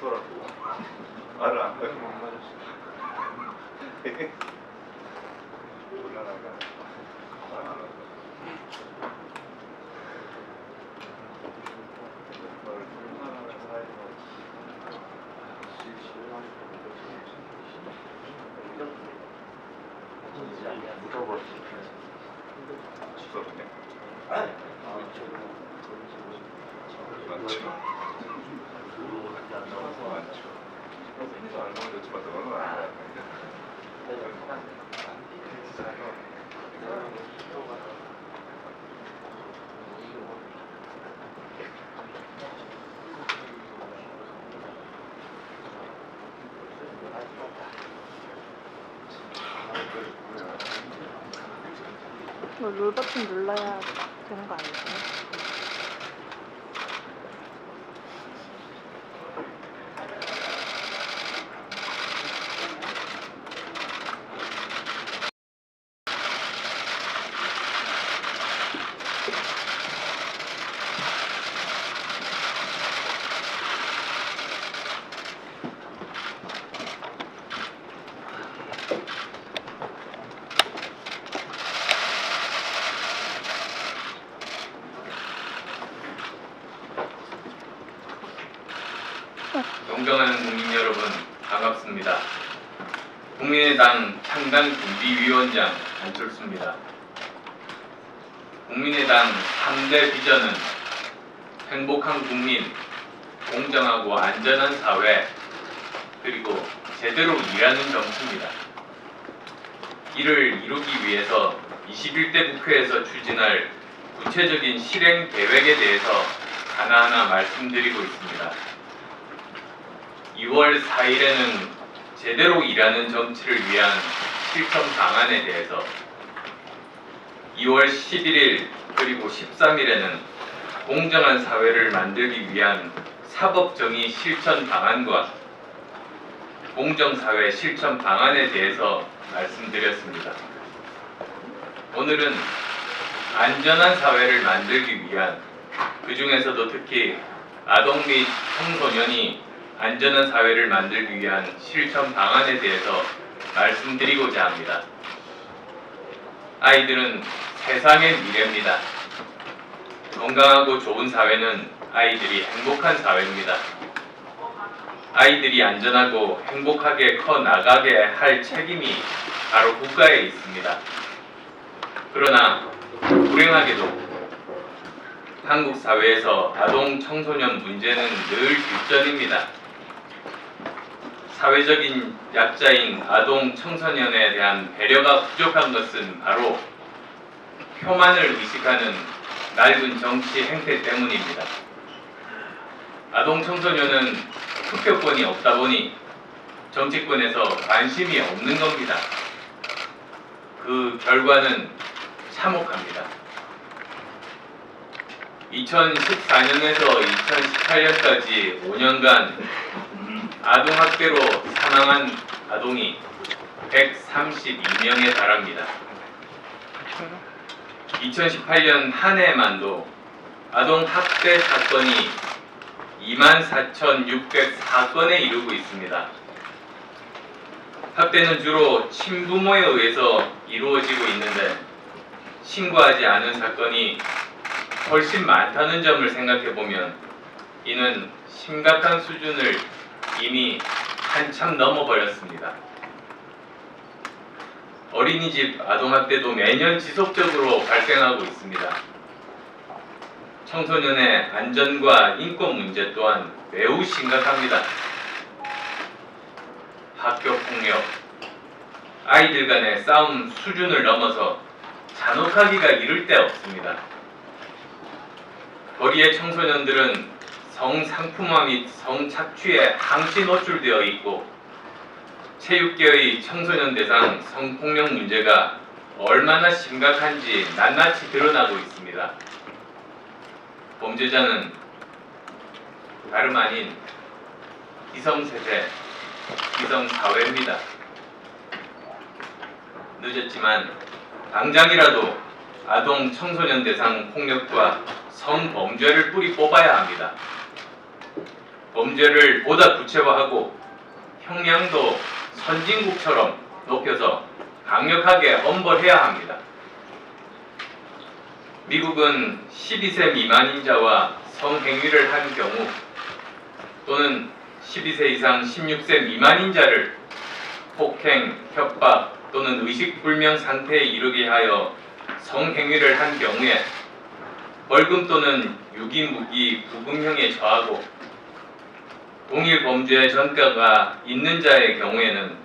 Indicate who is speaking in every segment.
Speaker 1: 살았고 말을 안 하고 곤란하다 말안 하고 집사분네 많죠 많죠 팬이도 안 먹는 여지만 너는 안 해.
Speaker 2: 이거 롤 버튼 눌러야 되는 거 아니에요?
Speaker 3: 존경하는 국민 여러분 반갑습니다. 국민의당 창당 준비위원장 안철수입니다. 국민의당 3대 비전은 행복한 국민, 공정하고 안전한 사회, 그리고 제대로 일하는 정치입니다. 이를 이루기 위해서 21대 국회에서 추진할 구체적인 실행 계획에 대해서 하나하나 말씀드리고 있습니다. 2월 4일에는 제대로 일하는 정치를 위한 실천 방안에 대해서 2월 11일 그리고 13일에는 공정한 사회를 만들기 위한 사법정의 실천 방안과 공정사회 실천 방안에 대해서 말씀드렸습니다. 오늘은 안전한 사회를 만들기 위한 그 중에서도 특히 아동 및 청소년이 안전한 사회를 만들기 위한 실천 방안에 대해서 말씀드리고자 합니다. 아이들은 세상의 미래입니다. 건강하고 좋은 사회는 아이들이 행복한 사회입니다. 아이들이 안전하고 행복하게 커 나가게 할 책임이 바로 국가에 있습니다. 그러나 불행하게도 한국 사회에서 아동 청소년 문제는 늘 뒷전입니다. 사회적인 약자인 아동 청소년에 대한 배려가 부족한 것은 바로 표만을 의식하는 낡은 정치 행태 때문입니다. 아동 청소년은 투표권이 없다 보니 정치권에서 관심이 없는 겁니다. 그 결과는 참혹합니다. 2014년에서 2018년까지 5년간 아동학대로 사망한 아동이 132명에 달합니다. 2018년 한 해만도 아동학대 사건이 24,604건에 이르고 있습니다. 학대는 주로 친부모에 의해서 이루어지고 있는데 신고하지 않은 사건이 훨씬 많다는 점을 생각해 보면 이는 심각한 수준을 이미 한참 넘어버렸습니다. 어린이집 아동학대도 매년 지속적으로 발생하고 있습니다. 청소년의 안전과 인권 문제 또한 매우 심각합니다. 학교 폭력, 아이들 간의 싸움 수준을 넘어서 잔혹하기가 이를 데 없습니다. 거리의 청소년들은 성상품화 및 성착취에 항시 노출되어 있고 체육계의 청소년 대상 성폭력 문제가 얼마나 심각한지 낱낱이 드러나고 있습니다. 범죄자는 다름 아닌 기성세대, 기성사회입니다. 늦었지만 당장이라도 아동 청소년 대상 폭력과 성범죄를 뿌리 뽑아야 합니다. 범죄를 보다 구체화하고 형량도 선진국처럼 높여서 강력하게 엄벌해야 합니다. 미국은 12세 미만인자와 성행위를 한 경우 또는 12세 이상 16세 미만인자를 폭행, 협박 또는 의식불명 상태에 이르게 하여 성행위를 한 경우에 벌금 또는 유기무기 구금형에 처하고 동일 범죄의 전과가 있는 자의 경우에는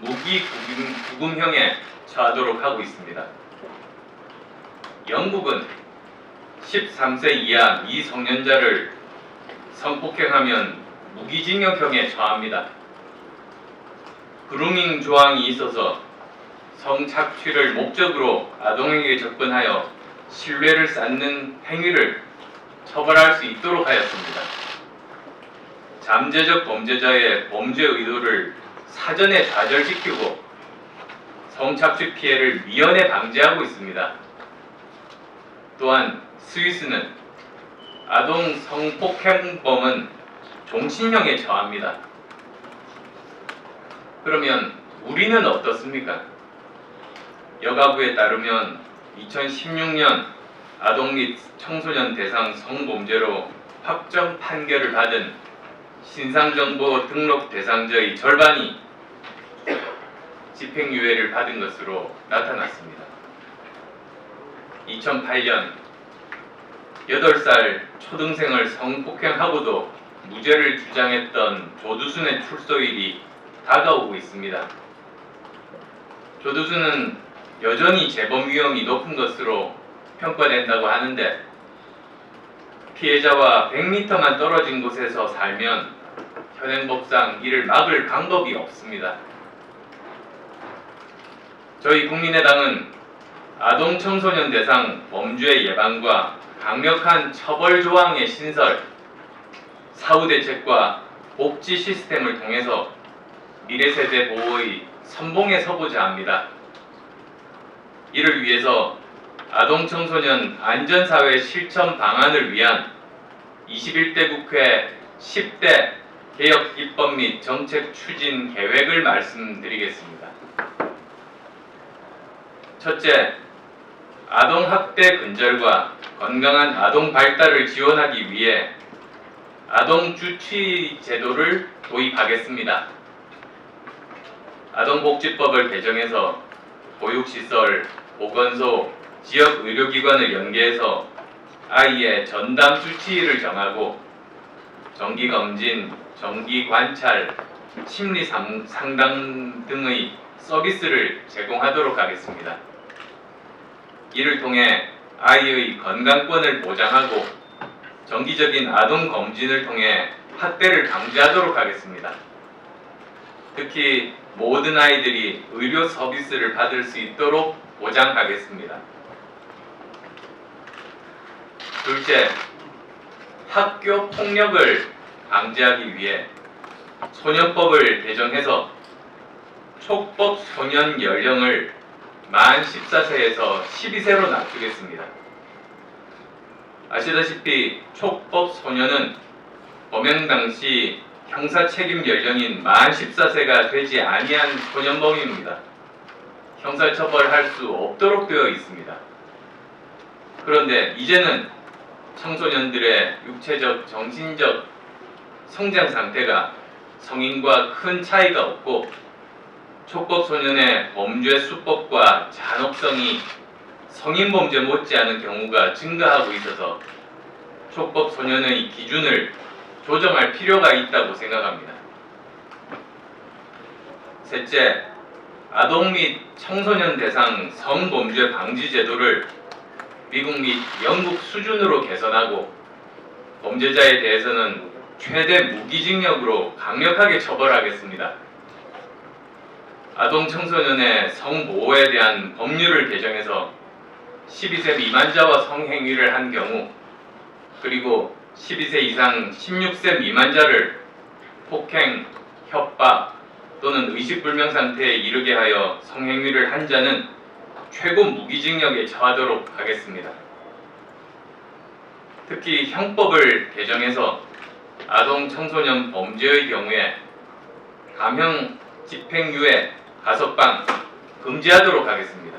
Speaker 3: 무기 구금, 구금 형에 처하도록 하고 있습니다. 영국은 13세 이하 미성년자를 성폭행하면 무기징역형에 처합니다. 그루밍 조항이 있어서 성착취를 목적으로 아동에게 접근하여 신뢰를 쌓는 행위를 처벌할 수 있도록 하였습니다. 잠재적 범죄자의 범죄 의도를 사전에 좌절시키고 성착취 피해를 미연에 방지하고 있습니다. 또한 스위스는 아동 성폭행범은 종신형에 처합니다. 그러면 우리는 어떻습니까? 여가부에 따르면 2016년 아동 및 청소년 대상 성범죄로 확정 판결을 받은 신상정보 등록 대상자의 절반이 집행유예를 받은 것으로 나타났습니다. 2008년 8살 초등생을 성폭행하고도 무죄를 주장했던 조두순의 출소일이 다가오고 있습니다. 조두순은 여전히 재범 위험이 높은 것으로 평가된다고 하는데 피해자와 100m만 떨어진 곳에서 살면 현행법상 이를 막을 방법이 없습니다. 저희 국민의당은 아동 청소년 대상 범죄 예방과 강력한 처벌 조항의 신설, 사후 대책과 복지 시스템을 통해서 미래 세대 보호의 선봉에 서보자 합니다. 이를 위해서 아동 청소년 안전사회 실천 방안을 위한 21대 국회 10대 개혁 입법 및 정책 추진 계획을 말씀드리겠습니다. 첫째, 아동 학대 근절과 건강한 아동 발달을 지원하기 위해 아동 주치 제도를 도입하겠습니다. 아동복지법을 개정해서 보육시설, 보건소, 지역 의료기관을 연계해서 아이의 전담 주치의를 정하고 정기 검진, 정기 관찰, 심리 상- 상담 등의 서비스를 제공하도록 하겠습니다. 이를 통해 아이의 건강권을 보장하고 정기적인 아동 검진을 통해 학대를 방지하도록 하겠습니다. 특히 모든 아이들이 의료 서비스를 받을 수 있도록 보장하겠습니다. 둘째, 학교 폭력을 방지하기 위해 소년법을 개정해서 촉법 소년 연령을 만 14세에서 12세로 낮추겠습니다. 아시다시피 촉법 소년은 범행 당시 형사 책임 연령인 만 14세가 되지 아니한 소년범입니다. 형사 처벌할 수 없도록 되어 있습니다. 그런데 이제는 청소년들의 육체적, 정신적 성장 상태가 성인과 큰 차이가 없고 촉법 소년의 범죄 수법과 잔혹성이 성인 범죄 못지않은 경우가 증가하고 있어서 촉법 소년의 기준을 조정할 필요가 있다고 생각합니다. 셋째, 아동 및 청소년 대상 성범죄 방지 제도를 미국 및 영국 수준으로 개선하고 범죄자에 대해서는 최대 무기징역으로 강력하게 처벌하겠습니다. 아동 청소년의 성보호에 대한 법률을 개정해서 12세 미만자와 성행위를 한 경우 그리고 12세 이상 16세 미만자를 폭행, 협박 또는 의식불명 상태에 이르게 하여 성행위를 한 자는 최고 무기징역에 처하도록 하겠습니다. 특히 형법을 개정해서 아동 청소년 범죄의 경우에 감형 집행유예 가석방 금지하도록 하겠습니다.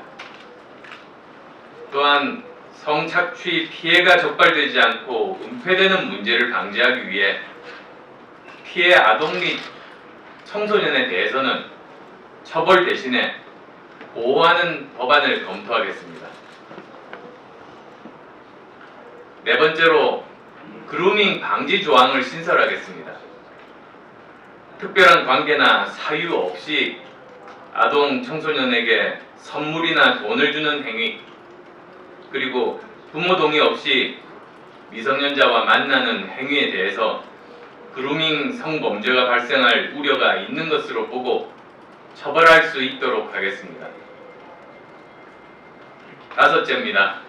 Speaker 3: 또한 성착취 피해가 적발되지 않고 은폐되는 문제를 방지하기 위해 피해 아동 및 청소년에 대해서는 처벌 대신에 보호하는 법안을 검토하겠습니다. 네 번째로 그루밍 방지 조항을 신설하겠습니다. 특별한 관계나 사유 없이 아동 청소년에게 선물이나 돈을 주는 행위 그리고 부모 동의 없이 미성년자와 만나는 행위에 대해서 그루밍 성범죄가 발생할 우려가 있는 것으로 보고 처벌할 수 있도록 하겠습니다. 다섯째입니다.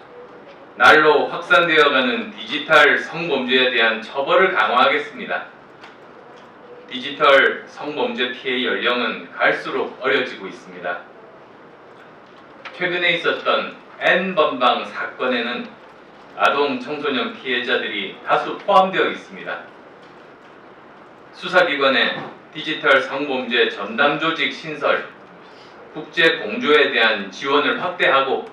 Speaker 3: 날로 확산되어가는 디지털 성범죄에 대한 처벌을 강화하겠습니다. 디지털 성범죄 피해 연령은 갈수록 어려지고 있습니다. 최근에 있었던 N번방 사건에는 아동 청소년 피해자들이 다수 포함되어 있습니다. 수사기관의 디지털 성범죄 전담 조직 신설, 국제 공조에 대한 지원을 확대하고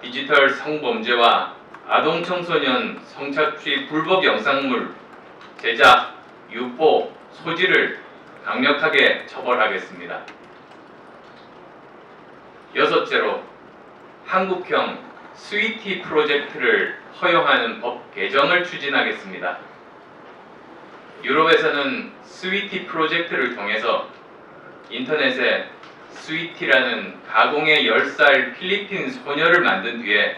Speaker 3: 디지털 성범죄와 아동 청소년 성착취 불법 영상물 제작, 유포, 소지를 강력하게 처벌하겠습니다. 여섯째로 한국형 스위티 프로젝트를 허용하는 법 개정을 추진하겠습니다. 유럽에서는 스위티 프로젝트를 통해서 인터넷에 스위티라는 가공의 10살 필리핀 소녀를 만든 뒤에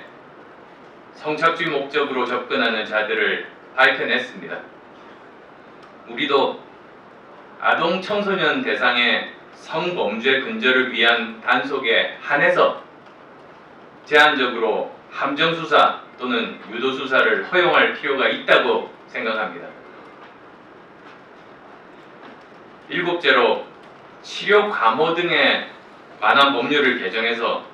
Speaker 3: 성착취 목적으로 접근하는 자들을 밝혀냈습니다. 우리도 아동 청소년 대상의 성범죄 근절을 위한 단속에 한해서 제한적으로 함정 수사 또는 유도 수사를 허용할 필요가 있다고 생각합니다. 일곱째로 치료 감호 등에 관한 법률을 개정해서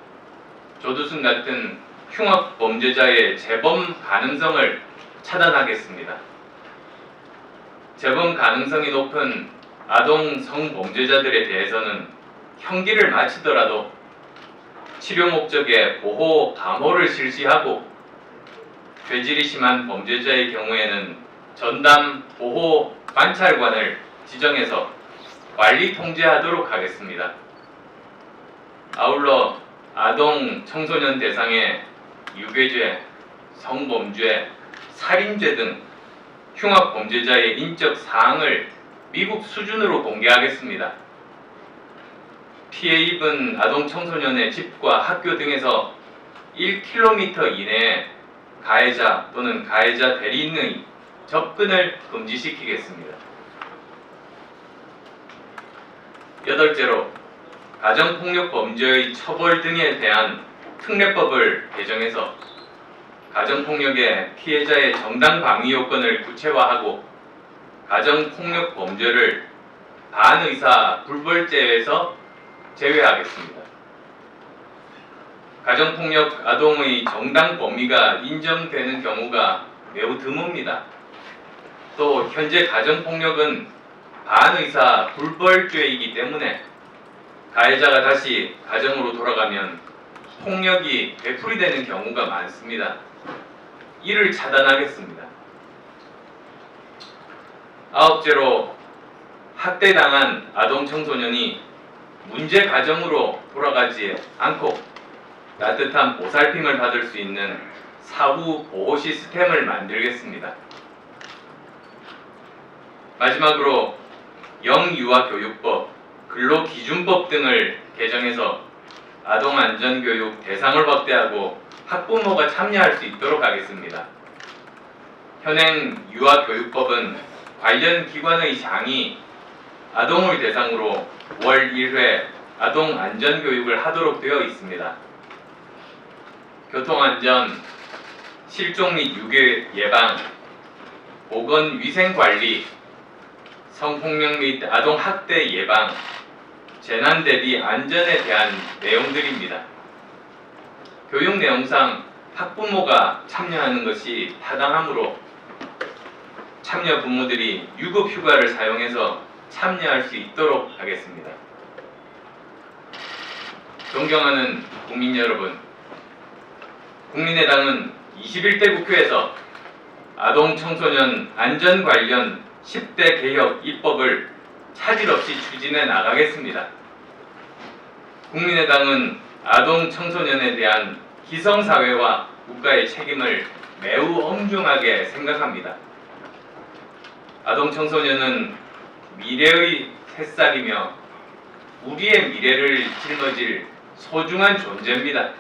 Speaker 3: 조두순 같은 흉악 범죄자의 재범 가능성을 차단하겠습니다. 재범 가능성이 높은 아동 성범죄자들에 대해서는 형기를 마치더라도 치료 목적의 보호 감호를 실시하고 죄질이 심한 범죄자의 경우에는 전담 보호 관찰관을 지정해서 관리 통제하도록 하겠습니다. 아울러 아동 청소년 대상의 유괴죄, 성범죄, 살인죄 등 흉악 범죄자의 인적 사항을 미국 수준으로 공개하겠습니다. 피해 입은 아동 청소년의 집과 학교 등에서 1km 이내에 가해자 또는 가해자 대리인의 접근을 금지시키겠습니다. 여덟째로 가정폭력 범죄의 처벌 등에 대한 특례법을 개정해서 가정폭력의 피해자의 정당 방위 요건을 구체화하고 가정폭력 범죄를 반의사 불벌죄에서 제외하겠습니다. 가정폭력 아동의 정당 범위가 인정되는 경우가 매우 드뭅니다. 또 현재 가정폭력은 반의사 불벌죄이기 때문에 가해자가 다시 가정으로 돌아가면 폭력이 되풀이 되는 경우가 많습니다. 이를 차단하겠습니다. 아홉째로 학대당한 아동 청소년이 문제 가정으로 돌아가지 않고 따뜻한 보살핌을 받을 수 있는 사후 보호 시스템을 만들겠습니다. 마지막으로 영유아 교육법, 근로기준법 등을 개정해서 아동 안전 교육 대상을 확대하고 학부모가 참여할 수 있도록 하겠습니다. 현행 유아 교육법은 관련 기관의 장이 아동을 대상으로 월 1회 아동 안전 교육을 하도록 되어 있습니다. 교통안전, 실종 및 유괴 예방, 보건 위생 관리, 성폭력 및 아동 학대 예방, 재난 대비 안전에 대한 내용들입니다. 교육 내용상 학부모가 참여하는 것이 타당하므로 참여 부모들이 유급 휴가를 사용해서 참여할 수 있도록 하겠습니다. 존경하는 국민 여러분, 국민의당은 21대 국회에서 아동 청소년 안전 관련 10대 개혁 입법을 차질 없이 추진해 나가겠습니다. 국민의당은 아동 청소년에 대한 기성사회와 국가의 책임을 매우 엄중하게 생각합니다. 아동 청소년은 미래의 새싹이며 우리의 미래를 짊어질 소중한 존재입니다.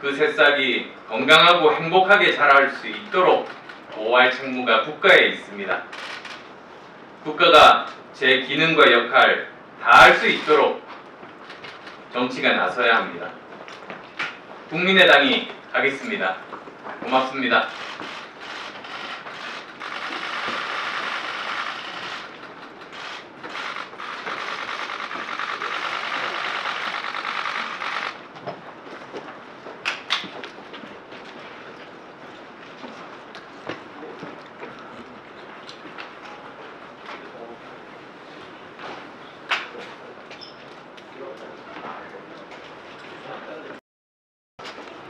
Speaker 3: 그 새싹이 건강하고 행복하게 자랄 수 있도록 보호할 책무가 국가에 있습니다. 국가가 제 기능과 역할 다 할 수 있도록 정치가 나서야 합니다. 국민의당이 하겠습니다. 고맙습니다.